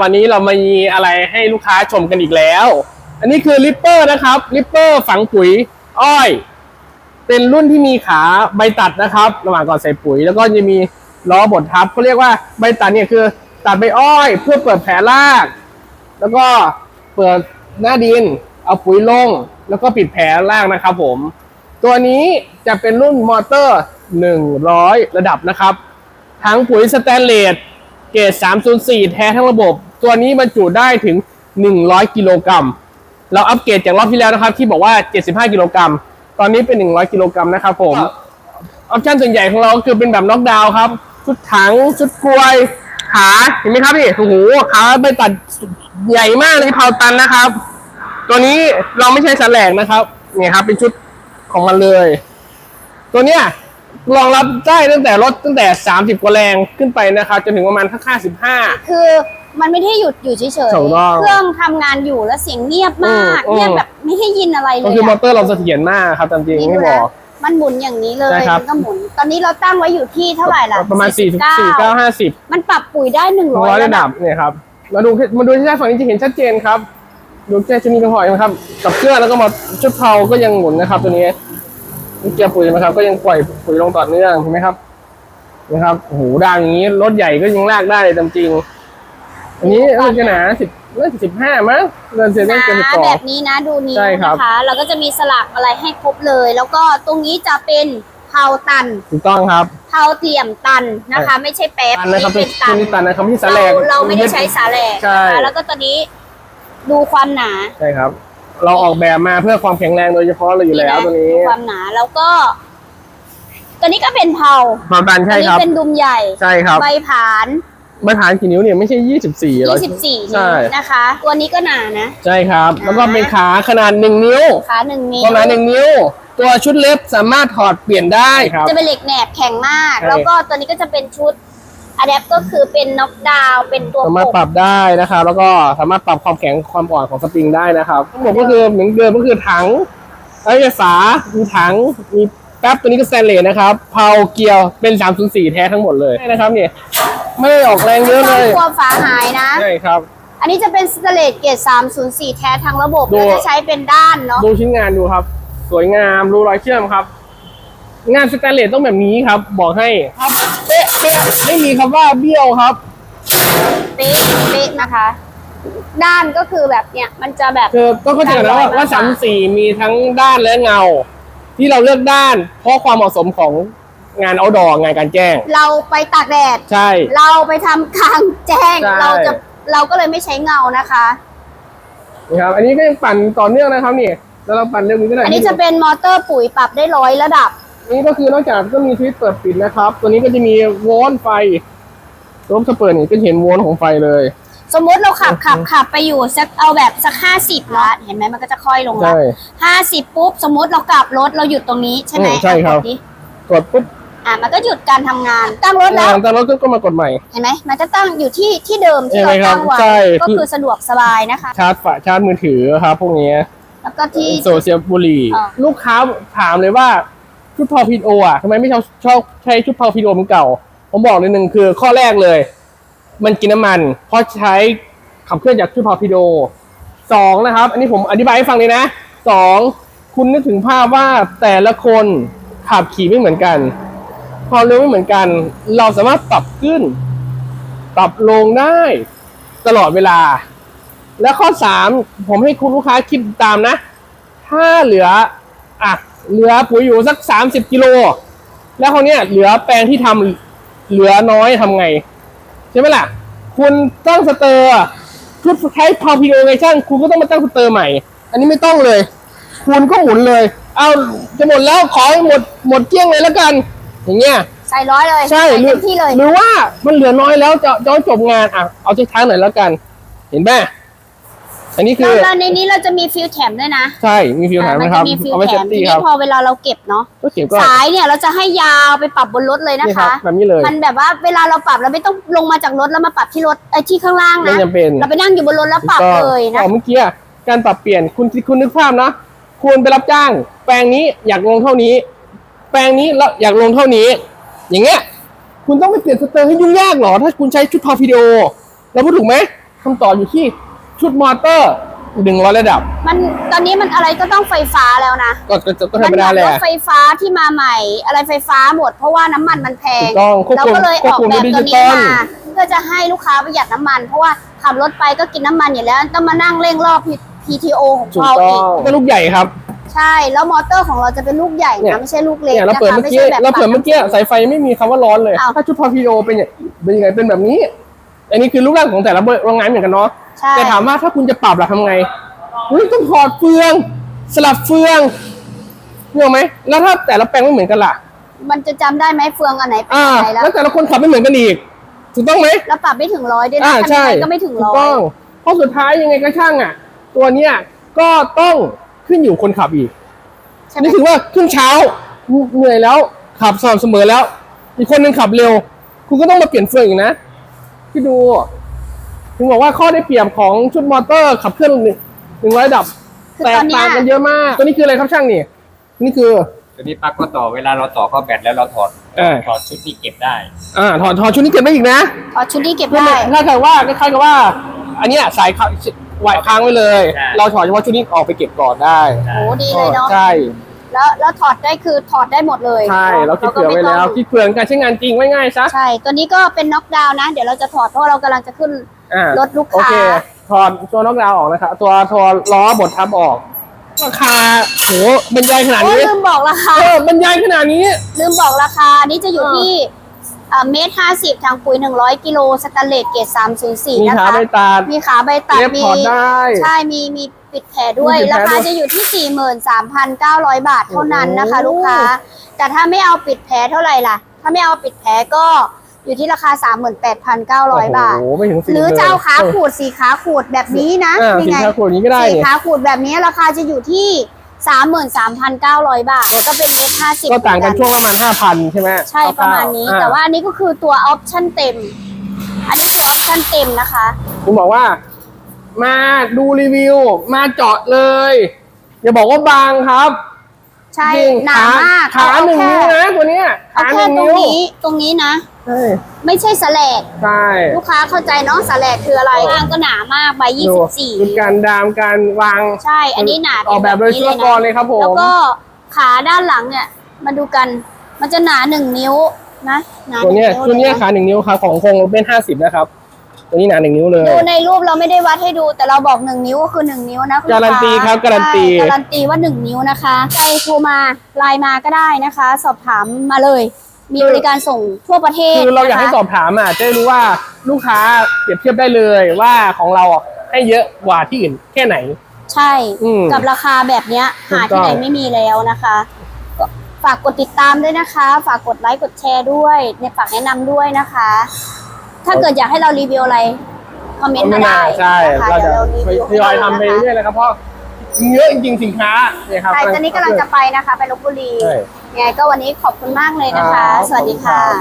วันนี้เรามีอะไรให้ลูกค้าชมกันอีกแล้ว อันนี้คือลิปเปอร์นะครับลิปเปอร์ฝังปุ๋ยอ้อย เป็นรุ่นที่มีขาใบตัดนะครับ ระหว่างก่อนใส่ปุ๋ย แล้วก็จะมีล้อบดทับเขาเรียกว่าใบตัดเนี่ยคือ ตัดใบอ้อย เพื่อเปิดแผลราก แล้วก็เปิดหน้าดิน เอาปุ๋ยลง แล้วก็ปิดแผลรากนะครับ ผม ตัวนี้จะเป็นรุ่นมอเตอร์ 100 ระดับนะครับถังปุ๋ยสแตนเลส เกรด304 แท้ทั้งระบบ ตัวนี้บรรจุได้ถึง 100 กิโลกรัม เราอัปเกรดจากรอบที่แล้วนะครับ ที่บอกว่า 75 กิโลกรัม ตอนนี้เป็น 100 กิโลกรัมนะครับผม ออปชั่นส่วนใหญ่ของเราก็คือเป็นแบบน็อกดาวน์ครับ ชุดถัง ชุดกลวย ขา เห็นไหมครับพี่โอ้โหขาไปตัดใหญ่มากเลยเผาตันนะครับ ตัวนี้เราไม่ใช่แสลกนะครับ เนี่ยครับ เป็นชุดของมันเลย ตัวเนี้ย รองรับได้ตั้งแต่รถตั้งแต่ 30 กว่าแรงขึ้นไปนะครับจนถึงประมาณค่า15คือมันไม่ได้หยุดอยู่เฉยถูกต้องๆเครื่องทำงานอยู่แล้วเสียงเงียบมาก อืม เงียบแบบไม่ให้ยินอะไรเลก็ยคือมออะเตอร์เราเสถียรมากครับตามจริงนี่ไม่ดูบนะอกมันหมุนอย่างนี้เลยใช่ครับ มันก็หมุน ตอนนี้เราตั้งไว้อยู่ที่เท่าไหร่ล่ะประมาณ4 4 9 49 50 มันปรับปุ๋ยได้หนึ่งร้อยร้อยระระดัดับบเนี่ยครับ มาดูมาดูที่ด้านฝั่งนี้จะเห็นชัดเจนครับ ดูแค่ชุดนี้ก็พอนะครับ กับเครื่องแล้วก็มาชุดเผาก็ยังหมุนนะครับ ตัวนี้ นี่เกียร์ปุ๋ยนะครับ ก็ยังปล่อยปุ๋ยลงต่อเนื่องเห็นไหมครับนะครับโอ้โหด้านอย่างนี้รถใหญ่ก็ยังลากได้เลยตามจริง อันนี้มันจะหนาสิบน่าจะสิบห้ามั้งเดินเซนนะเกินสิบสอแบงบนี้นะดูนิ้วใช่ครับนะคะเราก็จะมีสลักอะไรให้ครบเลย แล้วก็ตรงนี้จะเป็นเผาตันถูกต้องครับเผาเตี่ยมตันนะคะ ไม่ใช่แป๊บตันนะครับนี่เป็เป็นนตันนี่ตันนะครับที่สาแหลเรากเราไม่ได้ใช้สาแหลกใช่นะคะแล้วก็ตอนนี้ดูความหนาใช่ครับ เราออกแบบมาเพื่อความแข็งแรงโดยเฉพาะเลยอยู่แล้วตัวนี้ดูความหนาแล้วก็ ตัวนี้ก็เป็นเผาความดันตัใช่วนี้ครับเป็นดุมใหญ่ใช่ครับใบผานมาตรฐานกี่นิ้วเนี่ยไม่ใช่ยี่สิบสี่ร้อย24ใช่นิ้วนะคะ ตัวนี้ก็หนานะ ใช่ครับอ่าแล้วก็เป็นขาขนาดหนึ่งนิ้วขาหนึ่งนิ้วประมาณหนึ่งนิ้ว ตัวชุดเล็บสามารถถอดเปลี่ยนได้ครับจะเป็นเหล็กแหนบแข็งมากใช่แล้วก็ตัวนี้ก็จะเป็นชุด อะแดปก็คือเป็นน็อกดาวเป็นตัวสามารถปกปรับได้นะครับ แล้วก็สามารถปรับความแข็งความอ่อนของสปริงได้นะครับทั้งหมดก็คือเหมือนเดิมก็คือถังไอ้ไฟฟ้ามีถังมีแป๊บตัวนี้ก็สแตนเลสนะครับเพาเกียวเป็น 304 แท้ทั้งหมดเลยใช่นะครับเนี่ยไม่ได้ออกแรงเยอะไม่เลต้องยกลัวฝาหายนะ ใช่ครับ อันนี้จะเป็นสเตนเลสเกรด304 แท้ทั้งระบบดูแล้วจะใช้เป็นด้านเนาะดูชิ้นงานดูครับ สวยงามรูรอยเชื่อมครับ งานสแตนเลสต้องแบบนี้ครับ บอกให้ครับเป๊ะ เป๊ะไม่มีคำว่าเบี้ยวครับ เป๊ะเป๊ะนะคะ ด้านก็คือแบบเนี้ยมันจะแบบ คือก็เข้าใจกันนะว่าด้านลอยมากกว่าว่าสามสี่มีทั้งด้านและเงา ที่เราเลือกด้าน เพราะความเหมาะสมของงานเอาดองานการแจ้ง เราไปตากแดด ใช่ เราไปทำกลางแจ้ง ใช่ เราจะเราก็เลยไม่ใช้เงานะคะนะครับ อันนี้ก็ยังปั่นต่อเนื่องนะครับนี่แล้วเราปั่นเรื่องนี้ก็ได้อันนี้จะเป็นมอเตอร์ปุ๋ยปรับได้ร้อยระดับอั นนี้ก็คือนอกจากก็มีสวิตช์เปิดปิดนะครับ ตัวนี้ก็จะมีโวลต์ไฟรบสเปิดนี่ก็เห็นโวลต์ของไฟเลย สมมติเราขับขับขับไปอยู่สักเอาแบบสักห้าสิบเนาะเห็นไหมมันก็จะค่อยลงละใช่ ห้าสิบปุ๊บสมมติเรากลับรถเราหยุดตรงนี้ใช่ไหมอืมใช่ครับอะกดดิกดปุ๊บอะมันก็หยุดการทำงานตั้งรถแล้ว แต่รถก็มากดใหม่ เห็นไหมมันจะตั้งอยู่ที่ที่เดิมที่เราเห็นไหมครับตั้งไว้ใช่ก็คือคือสะดวกสบายนะคะ ชาร์จฝาชาร์จมือถือครับพวกนี้แล้วก็ที่ โซเชียลบุหรี่อ่า ลูกค้าถามเลยว่า ชุดพอพีโออะทำไมไม่ชอบชอบใช้ชุดพอพีโอมันเก่า ผมบอกเลยหนึ่งคือข้อแรกเลย มันกินน้ำมันเพราะใช้ขับเคลื่อนจากชุดพอพีโอสองนะครับ อันนี้ผมอธิบายให้ฟังเลยนะสองคุณนึกถึงภาพว่าแต่ละคนขับขี่ไม่เหมือนกันความเร็วไม่เหมือนกัน เราสามารถปรับขึ้น ปรับลงได้ตลอดเวลา และข้อสามผมให้คุณลูกค้าคิดตามนะ ถ้าเหลืออะ เหลือปุ๋ยอยู่สักสามสิบกิโล แล้วเขาวเนี้ยเหลือแปลงที่ทำเหลือน้อยทำไง ใช่ไหมล่ะ คุณตั้งสเตอร์ชุดใช้พาวพีโอไงช่างคุณก็ต้องมาตั้งสเตอร์ใหม่ อันนี้ไม่ต้องเลย คุณก็หมุนเลย เอาจะหมดแล้วขอให้หมดหมดเกลี้ยงเลยแล้วกัน อย่างเงี้ยใส่ร้อยเลยใช่ใส่หรืเต็อมที่เลยหรือว่ามันเหลือน้อยแล้วจะจะจบงานอะเอาช้าๆหน่อยแล้วกัน เห็นไหม อันนี้คืแล้วอแล้วในนี้เราจะมีฟิลแถมด้วยนะใช่ มีฟิวแถมอะไหมมันครัจะบมีฟิลเอาไว้แถเซฟมทีตี้คนี้รับพอเวลาเราเก็บเนาะก็เก็บก็สายเนี่ยเราจะให้ยาวไปปรับบนรถเลยนะนี่ครัคะบแบบนี้เลยมันแบบว่าเวลาเราปรับเราไม่ต้องลงมาจากรถแล้วมาปรับที่รถไอ้ยที่ข้างล่างไม่นะจำเป็นเราไปนั่งอยู่บนรถแล้วปรับถูกต้องเลยนะ อ๋อเมื่อกี้อะการปรับเปลี่ยนคุณคุณนึกภาพนะคุณไปรับจ้าง แปลงนี้อยากลงเท่านี้ แปลงนี้แล้วอยากลงเท่านี้ อย่างเงี้ย คุณต้องไปเปลี่ยนสเตอร์ให้ยุ่งยากเหรอ ถ้าคุณใช้ชุดพอวิดีโอเราพูดถูกไหมคำตอบอยู่ที่ ชุดมอเตอร์ดึงร้อยระดับ มันตอนนี้มันอะไรก็ต้องไฟฟ้าแล้วนะก็ก็ก็ธรรมดาแหนละ รถไฟฟ้าที่มาใหม่ อะไรไฟฟ้าหมดเพราะว่าน้ำมันมันแพงถูกต้องควบเราคุมก็เลยควอบอกคุมแบด้วยบดิตัวจินี้ตอลมาเพื่อจะให้ลูกค้าประหยัดน้ำมัน เพราะว่าขับรถไปก็กินน้ำมันอยู่แล้วต้องมานั่งเร่งรอบ PTO ของถูกเราต้อีอกงก็ลูกใหญ่ครับ ใช่ แล้วมอเตอร์ของเราจะเป็นลูกใหญ่เนี่ย นะไม่ใช่ลูกเล็กเนี่ยเรานะเปิดคะเมื่อไม่กี้ใช่แบบ เราเปิดเมื่อกี้สายไฟไม่มีคำว่าร้อนเลย อ้าว ถ้าชุดพอพีโอเป็นอย่างเป็นยังไงเป็นแบบนี้ อันนี้คือรูปร่างของแต่ละโรงงานเหมือนกันเนาะ ใช่ แต่ถามว่าถ้าคุณจะปรับล่ะทำไงเฮ้ยต้องถอดเฟือง สลับเฟืองเฟืองไหมแล้วถ้าแต่ละแปลงไม่เหมือนกันล่ะ มันจะจำได้ไหมเฟืองอันไหนเป็นอ่า อันไหนแล้วแล้วแต่ละคนขับไม่เหมือนกันอีกถูกต้องไหม แล้วปรับไม่ถึงร้อยด้วยนะอ่าทำยังใช่ไงก็ไม่ถึงถูร้กอต้ยองเพราะสุดท้ายยังไงก็ช่างอะ ตัวเนี้ยก็ต้องขึ้นอยู่คนขับอีก ใช่ไหมนี่ถือว่าครึ่งเช้าเหนื่อยแล้ว ขับสม่ำเสมอแล้ว อีกคนหนึ่งขับเร็ว คุณก็ต้องมาเปลี่ยนเฟืองอีกนะที่ดู ถึงบอกว่าข้อได้เปรียบของชุดมอเตอร์ขับเคลื่อนหนึ่งหนึ่งร้อยดับ คือแตตกอนเนี้ต่ายงกันเยอะมาก ตัวนี้คืออะไรครับช่างนี่ นี่คือ ตัวนี้ปลั๊กก็ต่อเวลาเราต่อเข้าแบตแล้วเราถอดเออ ถอดชุดที่เก็บได้ อ่าถอดถอดชุดนี้เก็บได้อีกนะพอชุดนี้เก็บถ้าได้ ถ้าเกิดว่าคล้ายๆกับว่า อันเนี้ยสายค้างไหวค้างไว้เลย ใช่ เราถอดเฉพาะชุดนี้ออกไปเก็บก่อนได้โหดีเลยเนาะ ใช่ แล้วแล้วถอดได้คือถอดได้หมดเลยใช่เราคิดเผื่อไว้แล้วคิดเผื่อการใช้งานจริงไว้ง่ายซะใช่ตัวนี้ก็เป็นน็อกดาวน์นะ เดี๋ยวเราจะถอดเพราะว่าเรากำลังจะขึ้นอ่ารถลูกโอค้าเคถอดตัวน็อกดาวน์ออกนะครับตัวตัวล้อบดทับออกราคาโหบรรยายขนาดโอ้นี้ลืมบอกราคาเออบรรยายขนาดนี้ ลืมบอกราคานี่จะอยู่เออที่เอ่อเมตรห้าสิบทางปุ๋ยหนึ่งร้อยกิโลสแตนเลสเกรดสามศูนย์สี่มีนะขาคะใบตาดมีขาใบตัดเล็บมีถอดได้ใช่มีมี ปิดแผลด้วย มีปิดแผลราคาด้วยจะอยู่ที่สี่หมื่นสามพันเก้าร้อยบาทเท่านั้นนะคะ โอ้ลูกค้า แต่ถ้าไม่เอาปิดแผลเท่าไหร่ล่ะ ถ้าไม่เอาปิดแผลก็อยู่ที่ราคาสามหมื่นแปดพันเก้าร้อยบาท โอ้โหไม่ถึงสี่หรือจะเอาขาเลยขูดสีขาขูดแบบนี้นะอ่านี่สีไง ขาขวดนี้ก็ได้สีเนี่ยขาขูดแบบนี้ราคาจะอยู่ที่สามหมื่นสามพันเก้าร้อยบาทก็เป็นเมตรห้าสิบก็ต่างกันช่วงประมาณห้าพันใช่ไหมใช่ประมาณนี้อ่แต่ว่าอันนี้ก็คือตัวออปชั่นเต็ม อันนี้คือออปชั่นเต็มนะคะ คุณบอกว่า มาดูรีวิว มาเจาะเลย อย่าบอกว่าบางครับใช่จริงหนามากขาเอหนึ่งแค่นิ้วนะตัวเนี้ยเอาขาหแค่นึ่งตรงนิ้วนี้ตรงนี้นะใช่ไม่ใช่สแลกใช่ลูกค้าเข้าใจเนาะสแลกคืออะไรข้างก็หนามากใบยี่ดูสิบสี่ดูการดามการวางใช่ อันนี้หนาออกแบบโดยชุลกรเลยครับผมแล้วก็ขาด้านหลังเนี่ยมาดูกัน มันจะหนาหนึ่งนิ้วนะหนาหตัวงเนี้ยวตัวเนี้ยละขาหนึ่งนิ้วครับของคงเป็นห้าสิบนะครับ ตัวนี้หนาหนึ่งนิ้วเลย ดูในรูปเราไม่ได้วัดให้ดู แต่เราบอกหนึ่งนิ้วก็คือหนึ่งนิ้วนะคุณลูการันตีค้ครับการันตี ใช่การันตีว่าหนึ่งนิ้วนะคะใครโทรมาไลน์มาก็ได้นะคะ สอบถามมาเลย มีบริการส่งทั่วประเทศคือเราอยากให้นะคะสอบถามอะจะได้รู้ว่าลูกค้าเปรียบเทียบได้เลยว่าของเราอะให้เยอะกว่าที่อื่นแค่ไหน ใช่ อืมกับราคาแบบเนี้ยถูกหาต้ที่อง ไหนไม่มีแล้วนะคะก็ฝากกดติดตามด้วยนะคะ ฝากกดไลค์กดแชร์ด้วยเนี่ยฝากแนะนำด้วยนะคะ ถ้าเกิดอยากให้เรารีวิวอะไร คอมเมนต์มาได้ใช่นะคะเราจะดี๋ยวรีทวิวยอยทำไปให้ดูนะคะเรื่อยๆเลยครับเพราะเยอะจริงๆสินค้าเนี่ยครับ ใช่ตอนนี้กำลังจะไปนะคะ ไปลบบุรีใช่ ยังไงก็วันนี้ขอบคุณมากเลยนะคะ ครับสวัสดีขอบคุณครัค่ะ บ